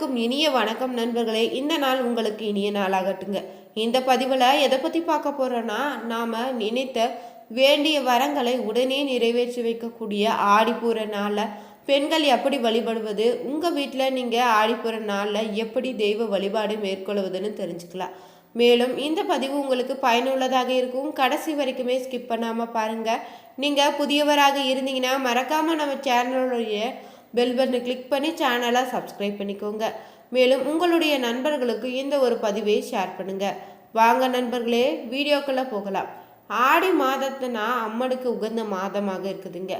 அனைவருக்கும் இனிய வணக்கம் நண்பர்களே. இந்த நாள் உங்களுக்கு இனிய நாளாகட்டுங்க. இந்த பதிவில் எதை பற்றி பார்க்க போகிறோன்னா நாம் நினைத்த வேண்டிய வரங்களை உடனே நிறைவேற்றி வைக்கக்கூடிய ஆடிப்பூர நாளில் பெண்கள் எப்படி வழிபடுவது உங்கள் வீட்டில் நீங்கள் ஆடிப்புற நாளில் எப்படி தெய்வ வழிபாடு மேற்கொள்வதுன்னு தெரிஞ்சுக்கலாம். மேலும் இந்த பதிவு உங்களுக்கு பயனுள்ளதாக இருக்கும். கடைசி வரைக்குமே ஸ்கிப் பண்ணாமல் பாருங்கள் நீங்கள் புதியவராக இருந்தீங்கன்னா மறக்காமல் நம்ம சேனலுடைய பெல் பட்டனை கிளிக் பண்ணி சேனலை சப்ஸ்கிரைப் பண்ணிக்கோங்க. மேலும் உங்களுடைய நண்பர்களுக்கு இந்த ஒரு பதிவை ஷேர் பண்ணுங்க. வாங்க நண்பர்களே வீடியோக்குள்ளே போகலாம். ஆடி மாதத்தினா அம்மனுக்கு உகந்த மாதமாக இருக்குதுங்க.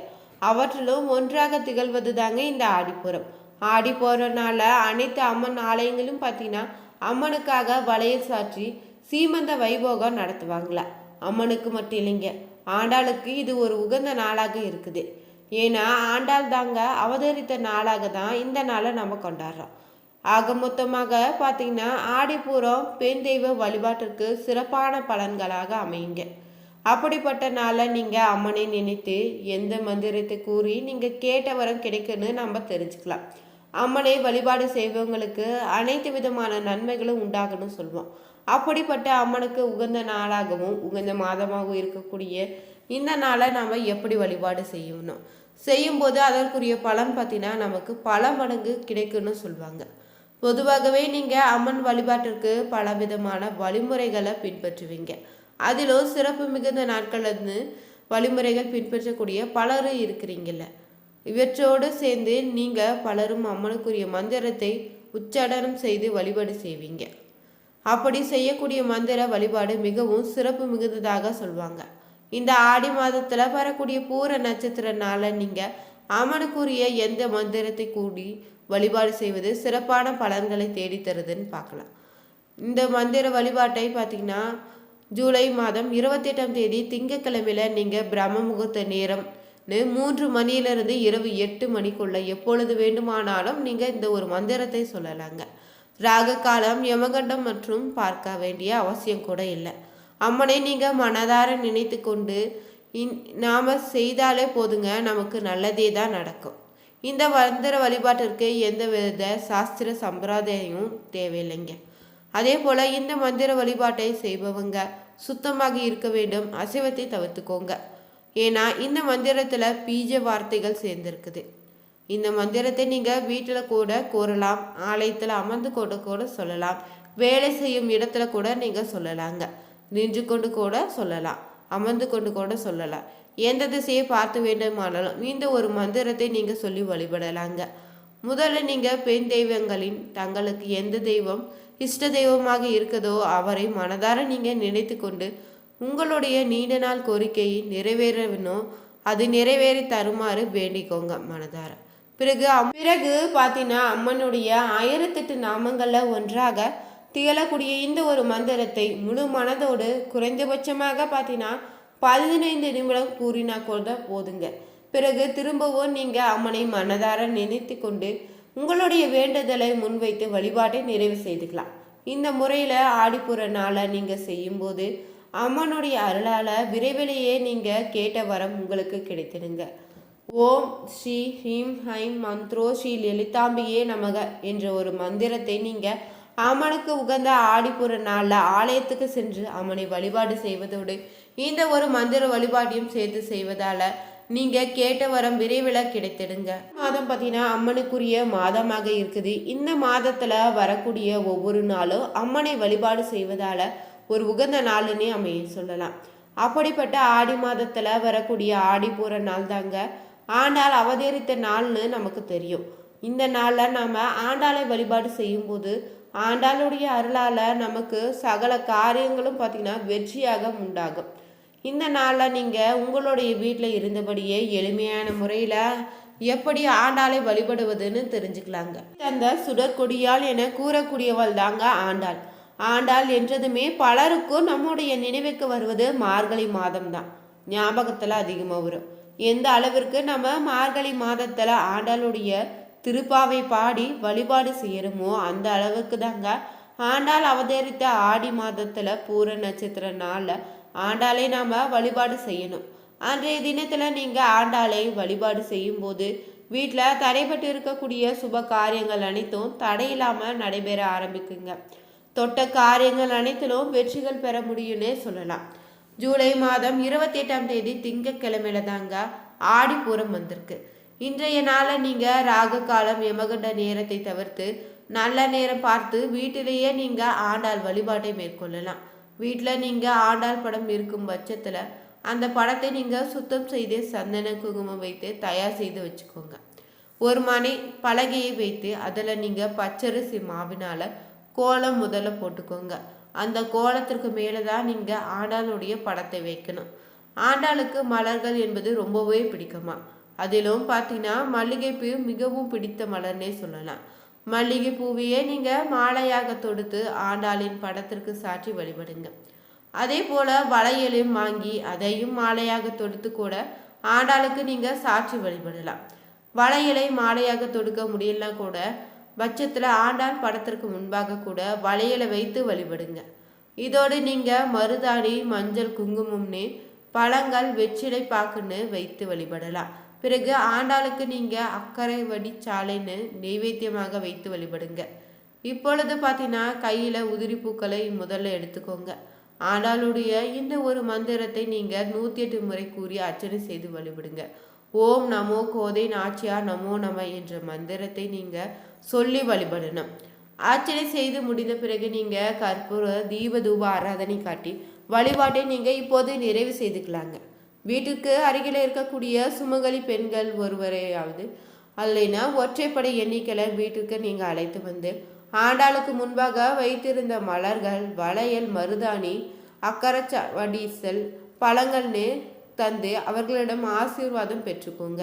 அவற்றிலும் ஒன்றாக திகழ்வது தாங்க இந்த ஆடிப்புறம் ஆடி போகிறனால அனைத்து அம்மன் ஆலயங்களும் பார்த்தீங்கன்னா அம்மனுக்காக வளையல் சாற்றி சீமந்த வைபோகம் நடத்துவாங்களா? அம்மனுக்கு மட்டும் இல்லைங்க. ஆண்டாளுக்கு இது ஒரு உகந்த நாளாக இருக்குது. ஏன்னா ஆண்டாள் தாங்க அவதரித்த நாளாக தான் இந்த நாளை நம்ம கொண்டாடுறோம். ஆக மொத்தமாக பார்த்தீங்கன்னா ஆடிப்பூரம் பெண் தெய்வ வழிபாட்டிற்கு சிறப்பான பலன்களாக அமையுங்க. அப்படிப்பட்ட நாளை நீங்கள் அம்மனை நினைத்து எந்த மந்திரத்தை கூறி நீங்கள் கேட்ட வரம் கிடைக்குன்னு நம்ம தெரிஞ்சுக்கலாம். அம்மனை வழிபாடு செய்பவங்களுக்கு அனைத்து விதமான நன்மைகளும் உண்டாகணும் சொல்லுவோம் அப்படிப்பட்ட அம்மனுக்கு உகந்த நாளாகவும் உகந்த மாதமாகவும் இருக்கக்கூடிய இந்த நாளை நாம் எப்படி வழிபாடு செய்யணும்? செய்யும்போது அதற்குரிய பலன் பார்த்தீங்கன்னா நமக்கு பல மடங்கு கிடைக்கும்னு சொல்லுவாங்க பொதுவாகவே நீங்கள் அம்மன் வழிபாட்டிற்கு பல விதமான வழிமுறைகளை பின்பற்றுவீங்க. அதிலும் சிறப்பு மிகுந்த நாட்கள்லேருந்து வழிமுறைகள் பின்பற்றக்கூடிய பலரும் இருக்கிறீங்கள இவற்றோடு சேர்ந்து நீங்கள் பலரும் அம்மனுக்குரிய மந்திரத்தை உச்சாடனம் செய்து வழிபாடு செய்வீங்க. அப்படி செய்யக்கூடிய மந்திர வழிபாடு மிகவும் சிறப்பு மிகுந்ததாக சொல்லுவாங்க இந்த ஆடி மாதத்தில் வரக்கூடிய பூர நட்சத்திரனால நீங்கள் அமனுக்குரிய எந்த மந்திரத்தை கூடி வழிபாடு செய்வது சிறப்பான பலன்களை தேடித்தருதுன்னு பார்க்கலாம். இந்த மந்திர வழிபாட்டை பார்த்தீங்கன்னா ஜூலை மாதம் இருபத்தெட்டாம் தேதி திங்கக்கிழமையில நீங்கள் பிரம்ம முகூர்த்த நேரம் மூன்று மணியிலிருந்து இரவு எட்டு மணிக்குள்ள எப்பொழுது வேண்டுமானாலும் நீங்கள் இந்த ஒரு மந்திரத்தை சொல்லலாங்க. ராக காலம் யமகண்டம் மற்றும் பார்க்க வேண்டிய அவசியம் கூட இல்லை. அம்மனை நீங்கள் மனதார நினைத்து கொண்டு இன் நாம் செய்தாலே போதுங்க நமக்கு நல்லதே தான் நடக்கும். இந்த மந்திர வழிபாட்டிற்கு எந்த வித சாஸ்திர சம்பிரதாயமும் தேவையில்லைங்க. அதே போல் இந்த மந்திர வழிபாட்டை செய்பவங்க சுத்தமாக இருக்க வேண்டும் அசைவத்தை தவிர்த்துக்கோங்க. ஏன்னா இந்த மந்திரத்தில் பீஜ வார்த்தைகள் சேர்ந்துருக்குது. இந்த மந்திரத்தை நீங்கள் வீட்டில் கூட கூறலாம் ஆலயத்தில் அமர்ந்து கொண்டு கூட சொல்லலாம். வேலை செய்யும் இடத்துல கூட நீங்கள் சொல்லலாங்க. நின்று கொண்டு கூட சொல்லலாம். அமர்ந்து கொண்டு கூட சொல்லலாம். எந்த திசையை பார்த்து வேண்டுமானாலும் இந்த ஒரு மந்திரத்தை நீங்கள் சொல்லி வழிபடலாங்க. முதல்ல நீங்கள் பெண் தெய்வங்களின் தங்களுக்கு எந்த தெய்வம் இஷ்ட தெய்வமாக இருக்கதோ அவரை மனதார நீங்கள் நினைத்து கொண்டு உங்களுடைய நீண்ட நாள் கோரிக்கையை நிறைவேறணும் அது நிறைவேறி தருமாறு வேண்டிக்கோங்க மனதார. பிறகு பிறகு பார்த்தீங்கன்னா அம்மனுடைய ஆயிரத்தெட்டு நாமங்களில் ஒன்றாக திகழக்கூடிய இந்த ஒரு மந்திரத்தை முழு மனதோடு குறைந்தபட்சமாக பார்த்தீங்கன்னா பதினைந்து நிமிடம் கூறினா கூட போதுங்க. பிறகு திரும்பவும் நீங்கள் அம்மனை மனதார நினைத்து கொண்டு உங்களுடைய வேண்டுதலை முன்வைத்து வழிபாட்டை நிறைவு செய்துக்கலாம். இந்த முறையில் ஆடிப்புற நாளை நீங்கள் செய்யும்போது அம்மனுடைய அருளால் விரைவிலேயே நீங்கள் கேட்ட வரம் உங்களுக்கு கிடைத்திடுங்க ஓம் ஸ்ரீ ஹீம் ஹைம் மந்த்ரோ ஸ்ரீ லலிதாம்பியே நமக என்ற ஒரு மந்திரத்தை நீங்கள் அம்மனுக்கு உகந்த ஆடிப்புற நாளில் ஆலயத்துக்கு சென்று அம்மனை வழிபாடு செய்வதோடு இந்த ஒரு மந்திர வழிபாட்டையும் சேர்த்து செய்வதால் நீங்கள் கேட்ட வரம் விரைவில் கிடைத்திடுங்க. மாதம் பார்த்தீங்கன்னா அம்மனுக்குரிய மாதமாக இருக்குது. இந்த மாதத்தில் வரக்கூடிய ஒவ்வொரு நாளும் அம்மனை வழிபாடு செய்வதால் ஒரு உகந்த நாளுன்னே அமைய சொல்லலாம். அப்படிப்பட்ட ஆடி மாதத்தில் வரக்கூடிய ஆடி போகிற நாள் தாங்க ஆண்டாள் அவதரித்த நாள்னு நமக்கு தெரியும். இந்த நாளில் நாம் ஆண்டாளை வழிபாடு செய்யும்போது ஆண்டாளுடைய அருளால் நமக்கு சகல காரியங்களும் பார்த்திங்கன்னா வெற்றியாக உண்டாகும். இந்த நாளில் நீங்கள் உங்களுடைய வீட்டில் இருந்தபடியே எளிமையான முறையில் எப்படி ஆண்டாளை வழிபடுவதுன்னு தெரிஞ்சுக்கலாங்க. அந்த சுடற்கொடியால் என கூறக்கூடியவள் தாங்க ஆண்டாள். ஆண்டாள் என்றதுமே பலருக்கும் நம்முடைய நினைவுக்கு வருவது மார்கழி மாதம் தான் ஞாபகத்தில் அதிகமாக வரும். எந்த அளவிற்கு நம்ம மார்கழி மாதத்தில் ஆண்டாளுடைய திருப்பாவை பாடி வழிபாடு செய்யணுமோ? அந்த அளவுக்கு தாங்க. ஆண்டாள் அவதரித்த ஆடி மாதத்தில் பூர நட்சத்திர நாளில் ஆண்டாளை நாம் வழிபாடு செய்யணும். அன்றைய தினத்தில் நீங்கள் ஆண்டாளை வழிபாடு செய்யும்போது வீட்டில் தடைப்பட்டு இருக்கக்கூடிய சுப காரியங்கள் அனைத்தும் தடையில்லாமல் நடைபெற ஆரம்பிக்குங்க. தொட்ட காரியங்கள் அனைத்திலும் வெற்றிகள் பெற முடியும்னே சொல்லலாம். ஜூலை மாதம் இருபத்தி எட்டாம் தேதி திங்கக்கிழமையில தாங்க பூரம் வந்திருக்கு. இன்றைய நாளை நீங்கள் ராகு காலம் யமகண்ட நேரத்தை தவிர்த்து நல்ல நேரம் பார்த்து வீட்டிலேயே நீங்கள் ஆண்டாள் வழிபாட்டை மேற்கொள்ளலாம். வீட்டில் நீங்கள் ஆண்டாள் படம் இருக்கும் பட்சத்தில் அந்த படத்தை நீங்கள் சுத்தம் செய்து சந்தன குங்குமம் வைத்து தயார் செய்து வச்சுக்கோங்க. ஒரு மனை பலகையை வைத்து அதில் நீங்கள் பச்சரிசி மாவினால் கோலம் முதல்ல போட்டுக்கோங்க. அந்த கோலத்திற்கு மேலே தான் நீங்கள் ஆண்டாளுடைய படத்தை வைக்கணும். ஆண்டாளுக்கு மலர்கள் என்பது ரொம்பவே பிடிக்குமா? அதிலும் பார்த்தீங்கன்னா மல்லிகைப்பூ மிகவும் பிடித்த மலர்னே சொல்லலாம். மல்லிகை பூவையே நீங்கள் மாலையாக தொடுத்து ஆண்டாளின் படத்திற்கு சாற்றி வழிபடுங்க. அதே போல் வளையலையும் வாங்கி அதையும் மாலையாக தொடுத்து கூட ஆண்டாளுக்கு நீங்கள் சாட்சி வழிபடலாம். வளையலை மாலையாக தொடுக்க முடியலனா கூட பட்சத்தில் ஆண்டாள் படத்திற்கு முன்பாக கூட வளையலை வைத்து வழிபடுங்க. இதோடு நீங்கள் மருதாணி மஞ்சள் குங்குமம்னு பழங்கள் வெற்றிலை பாக்குன்னு வைத்து வழிபடலாம். பிறகு ஆண்டாளுக்கு நீங்கள் அக்கறை வடிச்சாலைன்னு நெய்வேத்தியமாக வைத்து வழிபடுங்க. இப்பொழுது பார்த்தீங்கன்னா கையில் உதிரி பூக்களை முதல்ல எடுத்துக்கோங்க. ஆண்டாளுடைய இந்த ஒரு மந்திரத்தை நீங்கள் நூற்றி எட்டு முறை கூறி அர்ச்சனை செய்து வழிபடுங்க. ஓம் நமோ கோதை நாச்சியா நமோ நம என்ற மந்திரத்தை நீங்கள் சொல்லி வழிபடணும். அர்ச்சனை செய்து முடிந்த பிறகு நீங்கள் கற்பூர தீப தூப ஆராதனை காட்டி வழிபாட்டை நீங்கள் இப்போது நிறைவு செய்துக்கலாங்க. வீட்டுக்கு அருகில் இருக்கக்கூடிய சுமங்கலி பெண்கள் ஒருவரையாவது அல்லைனா ஒற்றைப்படை எண்ணிக்கையில் வீட்டுக்கு நீங்கள் அழைத்து வந்து ஆண்டாளுக்கு முன்பாக வைத்திருந்த மலர்கள் வளையல் மருதாணி அக்கரச்ச வடிசல் பழங்கள்னு தந்து அவர்களிடம் ஆசீர்வாதம் பெற்றுக்கோங்க.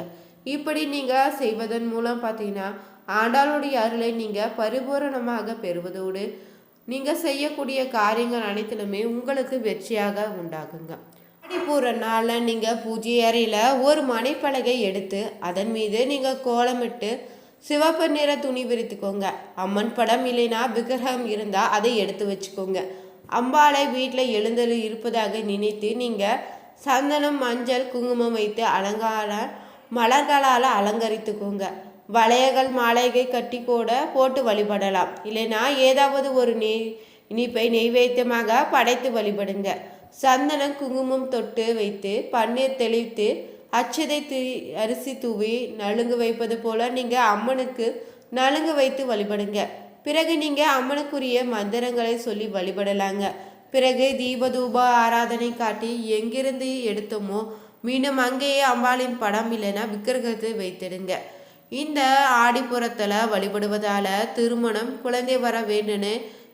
இப்படி நீங்கள் செய்வதன் மூலம் பார்த்தீங்கன்னா ஆண்டாளுடைய அருளை நீங்கள் பரிபூரணமாக பெறுவதோடு நீங்கள் செய்யக்கூடிய காரியங்கள் அனைத்திலுமே உங்களுக்கு வெற்றியாக உண்டாகுங்க. பூர நாளில் நீங்கள் பூஜை அறையில் ஒரு மனைப்பலகை எடுத்து அதன் மீது நீங்கள் கோலமிட்டு சிவப்பு நிற துணி விரித்துக்கோங்க. அம்மன் படம் இல்லைன்னா விக்கிரகம் இருந்தால் அதை எடுத்து வச்சுக்கோங்க. அம்பாளை வீட்டில் எழுந்தல் இருப்பதாக நினைத்து நீங்கள் சந்தனம் மஞ்சள் குங்குமம் வைத்து அலங்கார மலர்களால் அலங்கரித்துக்கோங்க. வளையகள் மாலைகை கட்டி கூட போட்டு வழிபடலாம். இல்லைன்னா ஏதாவது ஒரு நெய் இனிப்பை நெய்வேத்தியமாக படைத்து வழிபடுங்க. சந்தனம் குங்குமம் தொட்டு வைத்து பன்னீர் தெளித்து அச்சதை தூ அரிசி தூவி நலுங்கு வைப்பது போல் நீங்கள் அம்மனுக்கு நலுங்கு வைத்து வழிபடுங்க. பிறகு நீங்கள் அம்மனுக்குரிய மந்திரங்களை சொல்லி வழிபடலாங்க. பிறகு தீபதூப ஆராதனை காட்டி எங்கிருந்து எடுத்தோமோ மீண்டும் அங்கேயே அம்பாளின் படம் இல்லைன்னா விக்கிரகத்தை வைத்திடுங்க. இந்த ஆடிப்புறத்தில் வழிபடுவதால் திருமணம் குழந்தை வர வேண்டுன்னு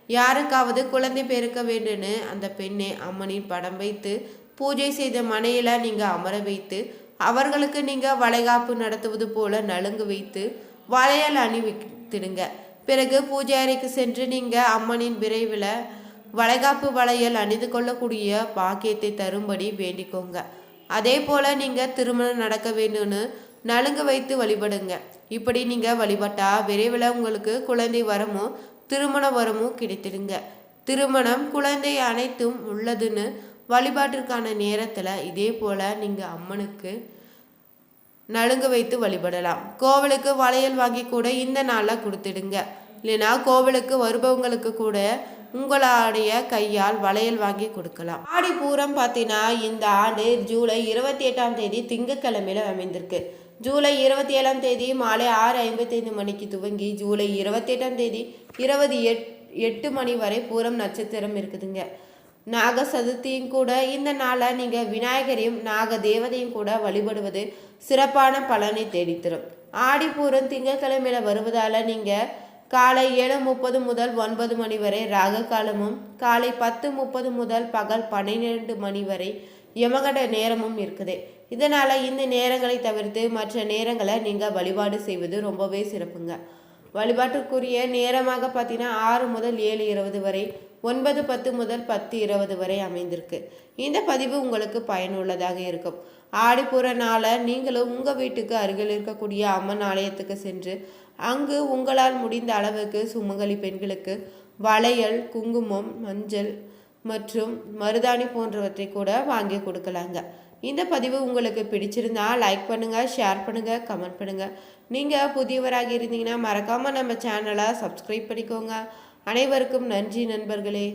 யாருக்காவது குழந்தை பெருக்க வேண்டுன்னு அந்த பெண்ணை அம்மனின் படம் வைத்து பூஜை செய்த மனையில் நீங்கள் அமர வைத்து அவர்களுக்கு நீங்கள் வளைகாப்பு நடத்துவது போல நலுங்கு வைத்து வளையல் அணிவித்திடுங்க பிறகு பூஜை அறைக்கு சென்று நீங்கள் அம்மனின் விரைவில் வளைகாப்பு வளையல் அணிந்து கொள்ளக்கூடிய பாக்கியத்தை தரும்படி வேண்டிக்கோங்க. அதே போல் நீங்கள் திருமணம் நடக்க வேண்டும்னு நலுங்க வைத்து வழிபடுங்க. இப்படி நீங்கள் வழிபட்டா விரைவில் உங்களுக்கு குழந்தை வரமும் திருமண வரமும் கிடைத்திடுங்க. திருமணம் குழந்தை அனைத்தும் உள்ளதுன்னு வழிபாட்டிற்கான நேரத்தில் இதே போல் நீங்கள் அம்மனுக்கு நலுங்கு வைத்து வழிபடலாம். கோவிலுக்கு வளையல் வாங்கி கூட இந்த நாளில் கொடுத்துடுங்க. இல்லைன்னா கோவிலுக்கு வருபவங்களுக்கு கூட உங்களுடைய கையால் வளையல் வாங்கி கொடுக்கலாம். ஆடி பூரம் பார்த்தீங்கன்னா இந்த ஆண்டு ஜூலை இருபத்தி எட்டாம் தேதி திங்கக்கிழமையில அமைந்திருக்கு. ஜூலை இருபத்தி ஏழாம் தேதி மாலை ஆறு ஐம்பத்தைந்து மணிக்கு துவங்கி ஜூலை இருபத்தி எட்டாம் தேதி இருபது எட் எட்டு மணி வரை பூரம் நட்சத்திரம் இருக்குதுங்க. நாக சதுர்த்தியும் கூட இந்த நாளை நீங்கள் விநாயகரையும் நாக தேவதையும் கூட வழிபடுவது சிறப்பான பலனை தேடித்தரும். ஆடிப்பூரம் திங்கட்கிழமையில் வருவதால் நீங்கள் காலை ஏழு முப்பது முதல் ஒன்பது மணி வரை ராக காலமும் காலை பத்து முப்பது முதல் பகல் பன்னிரெண்டு மணி வரை யமகட நேரமும் இருக்குது. இதனால் இந்த நேரங்களை தவிர்த்து மற்ற நேரங்களை நீங்கள் வழிபாடு செய்வது ரொம்பவே சிறப்புங்க. வழிபாட்டுக்குரிய நேரமாக பார்த்தீங்கன்னா ஆறு முதல் ஏழு இருபது வரை ஒன்பது பத்து முதல் பத்து இருபது வரை அமைந்திருக்கு. இந்த பதிவு உங்களுக்கு பயனுள்ளதாக இருக்கும். ஆடிப்புற நாளை நீங்களும் உங்கள் வீட்டுக்கு அருகில் இருக்கக்கூடிய அம்மன் ஆலயத்துக்கு சென்று அங்கு உங்களால் முடிந்த அளவுக்கு சுமங்கலி பெண்களுக்கு வளையல் குங்குமம் மஞ்சள் மற்றும் மருதாணி போன்றவற்றை கூட வாங்கி கொடுக்கலாங்க. இந்த பதிவு உங்களுக்கு பிடிச்சிருந்தா லைக் பண்ணுங்கள் ஷேர் பண்ணுங்கள் கமெண்ட் பண்ணுங்கள் நீங்கள் புதியவராக இருந்தீங்கன்னா மறக்காமல் நம்ம சேனலை சப்ஸ்கிரைப் பண்ணிக்கோங்க. அனைவருக்கும் நன்றி நண்பர்களே.